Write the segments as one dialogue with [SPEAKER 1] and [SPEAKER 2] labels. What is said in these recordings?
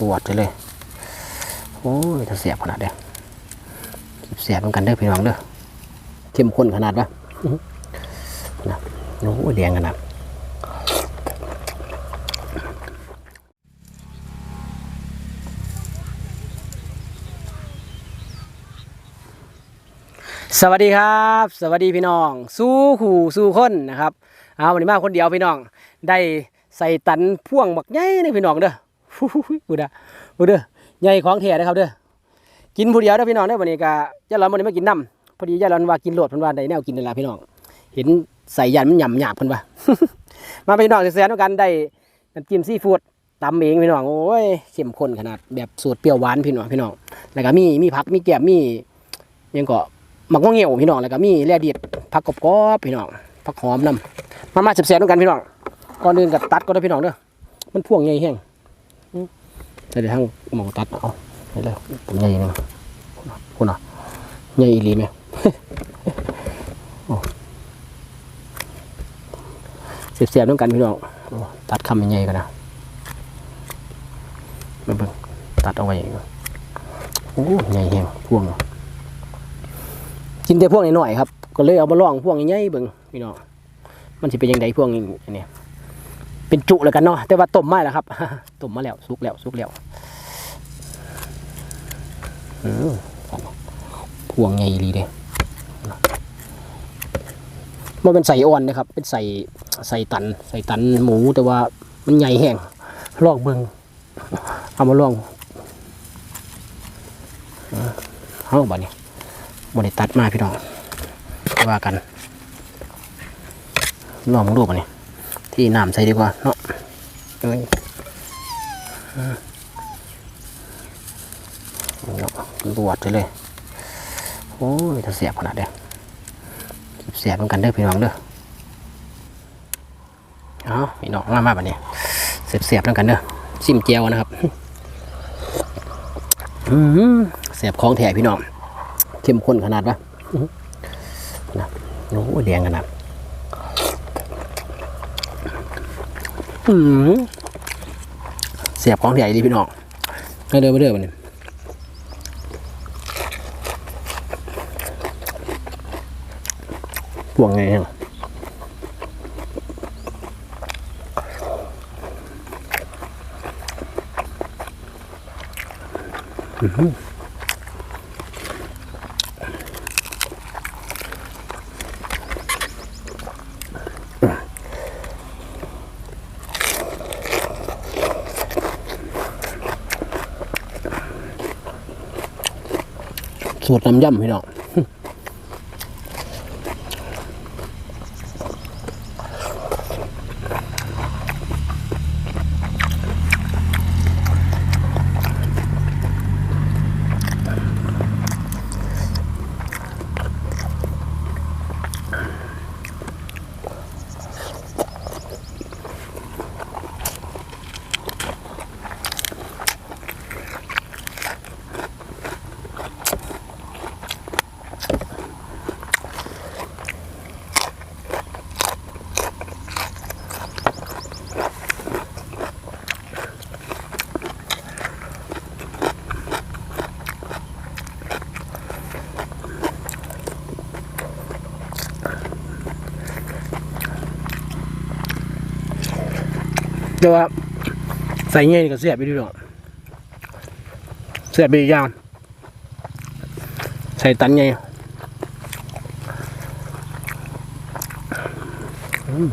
[SPEAKER 1] บวชไปเลย โอ้ยถ้าเสียบขนาดเด้อเสียบเหมือนกันเด้อพี่น้องเด้อเข้มข้นขนาดปะนะโอ้ยแดงขนาดสวัสดีครับ สวัสดีพี่น้อง สู้ขู่สู้คนนะครับเอาวันนี้มาคนเดียวพี่น้อง ได้ใส่ตันพ่วงบักใหญ่นี่พี่น้องเด้อ บูดาบูเด้อใหญ่ของแท้นะครับเด้อกินผู้เดียวเด้อพี่น้องเด้อวันนี้ก็ยายหลอนวันนี้มากินน้ำพอดียายหลอนว่ากินโหลดเพิ่นว่าได้แนวกินนี่ละพี่น้อง เห็นใส่ยันมันหยำหยาบเพิ่นว่า มาพี่น้องแสนๆด้วยกันได้น้ำจิ้มซีฟู้ดตำเองพี่น้องโอ้ยเข้มข้นขนาดแบบสูตรเปรี้ยวหวานพี่น้องพี่น้องแล้วก็มีมีผักมีแกมมียังก็หมักงวงเหี่ยวพี่น้องแล้วก็มีแร่เดียดผักกรอบๆพี่น้องผักหอมนำมามาแซ่บๆด้วยกันพี่น้องก่อนอื่นก็ตัดก็ได้พี่น้องเด้อมันพ่วงใหญ่แห้ง ใส่เดี๋ยวทางหมองตัดเอาไปเลยผมใหญ่นะคุณน่ะใหญ่อีลีไหมโอ้แซ่บๆด้วยกันพี่น้องตัดคำใหญ่กันนะมาเบิ่งตัดเอาไว้โอ้ใหญ่แห้งพ่วงกินแต่พ่วกน้อยๆครับ ก็เลยเอามาลองพ่วกใหญ่ๆเบิ่งพี่น้องมันสิเป็นยังไงพ่วกนี้อันนี้เป็นจุแล้วกันเนาะแต่ว่าต้มมาแล้วครับต้มมาแล้วสุกแล้วสุกแล้ว พวงใหญ่ดีเด้มันเป็นใส่อ่อนนะครับ เป็นใส่ใส่ตัน ใส่ตันหมูแต่ว่ามันใหญ่แห้งลองเบิงเอามาลองเอาบัดนี้บริตัดมาพี่น้องว่ากันลองมึงดูป่ะนี่ที่น้ำใส่ดีกว่าเนาะเอ้ยอืมเนาะบ วชไปเลยโอ้ยถ้าเสียบขนาดเด้อเสียบเหมือนกันเด้อพี่น้องเด้อเอาพี่น้องมามาป่ะนี่เสียบเสียบเหมือนกันเด้อซิมเจียวนะครับอืมเสียบของแถพี่น้องเข้มข้นขนาดปะนะโอ้แดงขนาดอืมเสียบของใหญ่ดีพี่น้องให้เดินมาเดินมาเนี่ย พวงไงฮะสูตรน้ำย่ำพี่น้อง แต่ว่าใส่เงี้ยก็เสียบไปดีพี่น้อกเสียบไปยาวใส่ตันไงอืม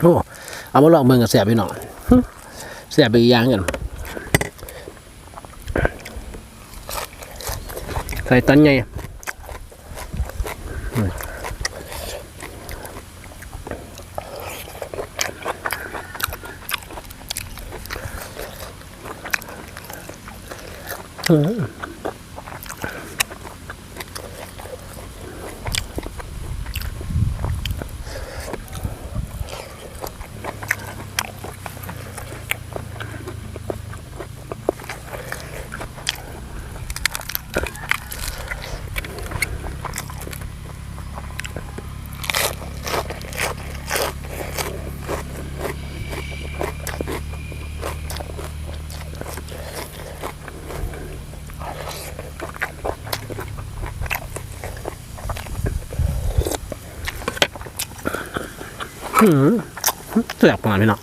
[SPEAKER 1] โอ้เอามาลองเบิ่งกับแสบพี่น้องหึแสบไปอีกอย่างกันใส่ตันใหญ่อืม อืมอืมแสบมากพี่น้อง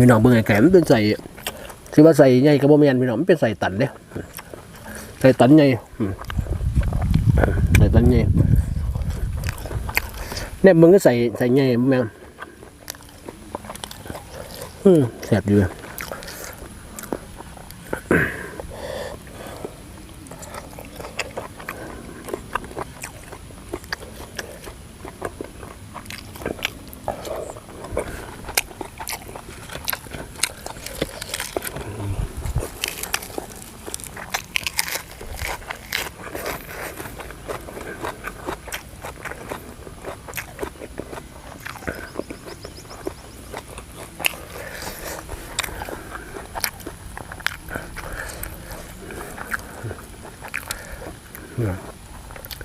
[SPEAKER 1] พี่น้องเบิ่งไก่มันเป็นใส่คือว่าใส่ใหญ่กระบอกแมนพี่น้องมันเป็นใส่ตันเด้ใส่ตันใหญ่ใส่ตันใหญ่ เนี่ยมึงก็ใส่ใส่ใหญ่แม่งอืมแสบอยู่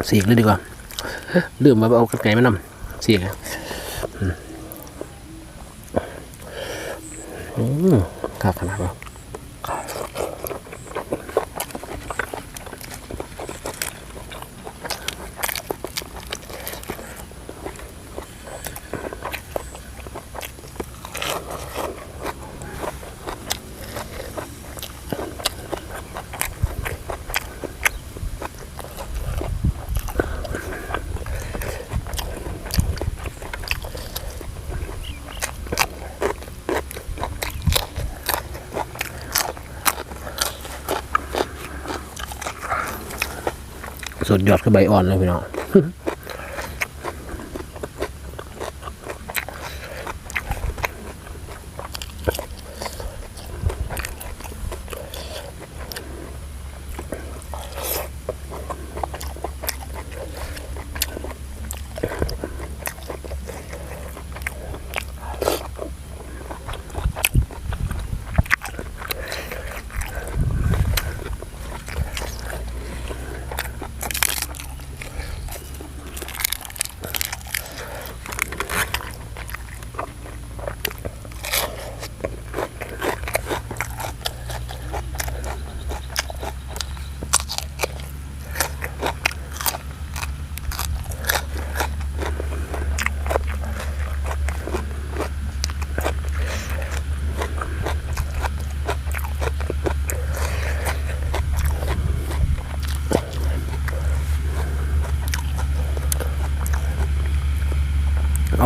[SPEAKER 1] สียกเลยดีกว่าลืมมาเอากระไก่มานำเสีกอะอืมอืมครับขนาดว่า สุดยอดคือใบอ่อนเลยพี่น้อง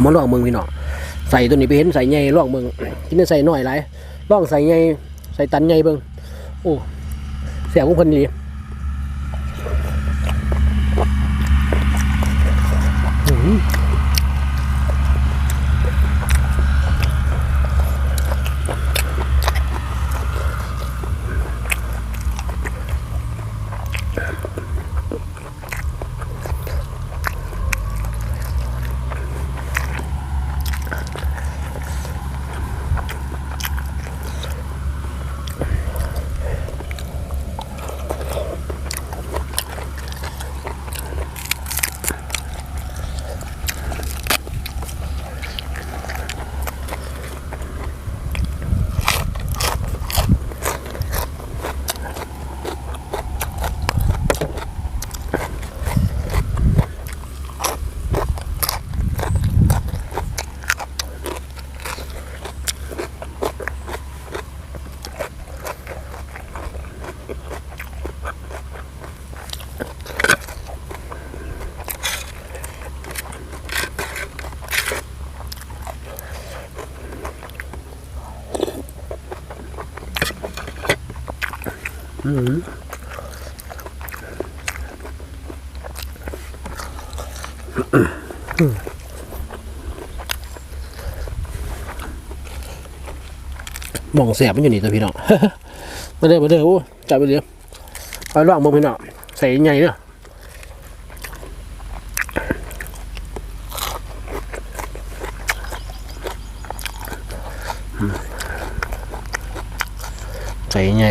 [SPEAKER 1] เอามาลองเมืองพี่น้องใส่ตัวนี้ไปเห็นใส่ใหญ่ลองเมืองกินได้ใส่น้อยไรลองใส่ใหญ่ใส่ตันใหญ่เบิ่งโอ้เสียงของคนดี มองแสบมันอยู่นี่ตัวพี่น้องมาเด้อมาเด้อโอ้จับไปเลยไปล่างมึงพี่น้องใส่ใหญ่เนาะใส่ใหญ่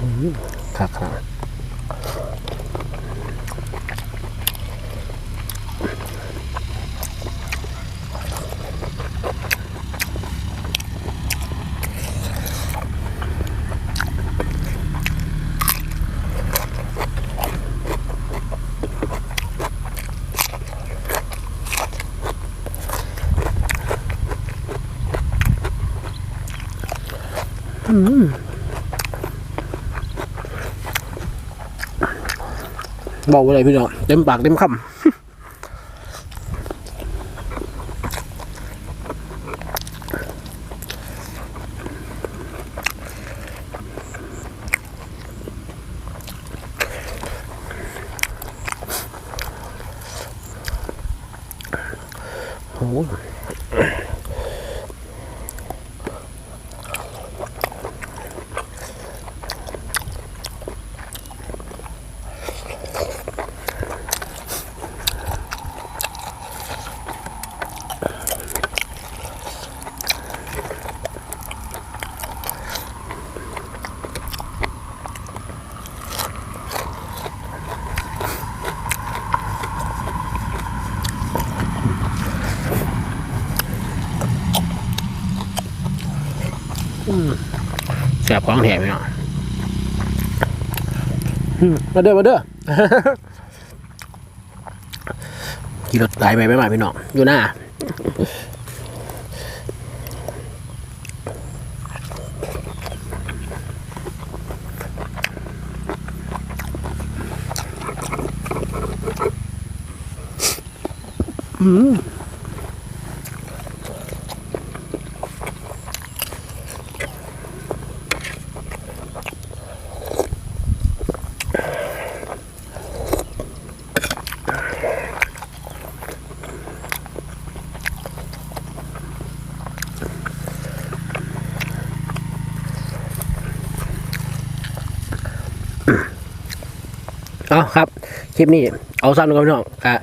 [SPEAKER 1] อืม ครับครับ บอกอะไรพี่น้องเต็มปากเต็มคำโอ้ บของแถมพี่น้องอืมมาเด้อมาเด้อขี่รถไหลไปไม่มาพี่น้องอยู่หน้าอืมเอา คลิปนี้เอาสั้นก่อนพี่น้องอะ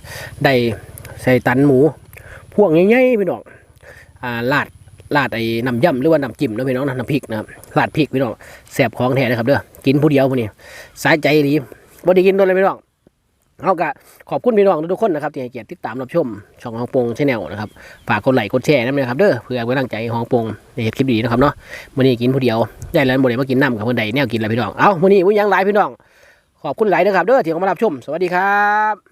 [SPEAKER 1] ได้ใส่ตันหมู พวกใหญ่ๆพี่น้องอ่าลาดลาดไอ้น้ำย่ำหรือว่าน้ำจิ้มนะพี่น้องน้ำพริกนะครับลาดพริกพี่น้องแสบของแท้นะครับเด้อกินผู้เดียวพวกนี้สายใจดีบ่ได้กินโดนเลยพี่น้องเอากะขอบคุณพี่น้องทุกคนนะครับที่ให้เกียรติติดตามรับชมช่องฮองปงชาแนลนะครับฝากกดไลค์กดแชร์นะครับเด้อเพื่อเป็นกำลังใจฮองปงในเฮ็ดคลิปดีนะครับเนาะมื้อนี้กินผู้เดียวได้แล้วบ่ได้มากินน้ำกับเพิ่อนใดแนวกินแล้วพี่น้องเอ้ามื้อนี้มื้อยังหลายพี่น้อง ขอบคุณหลายนะครับเด้อที่เข้ามารับชม สวัสดีครับ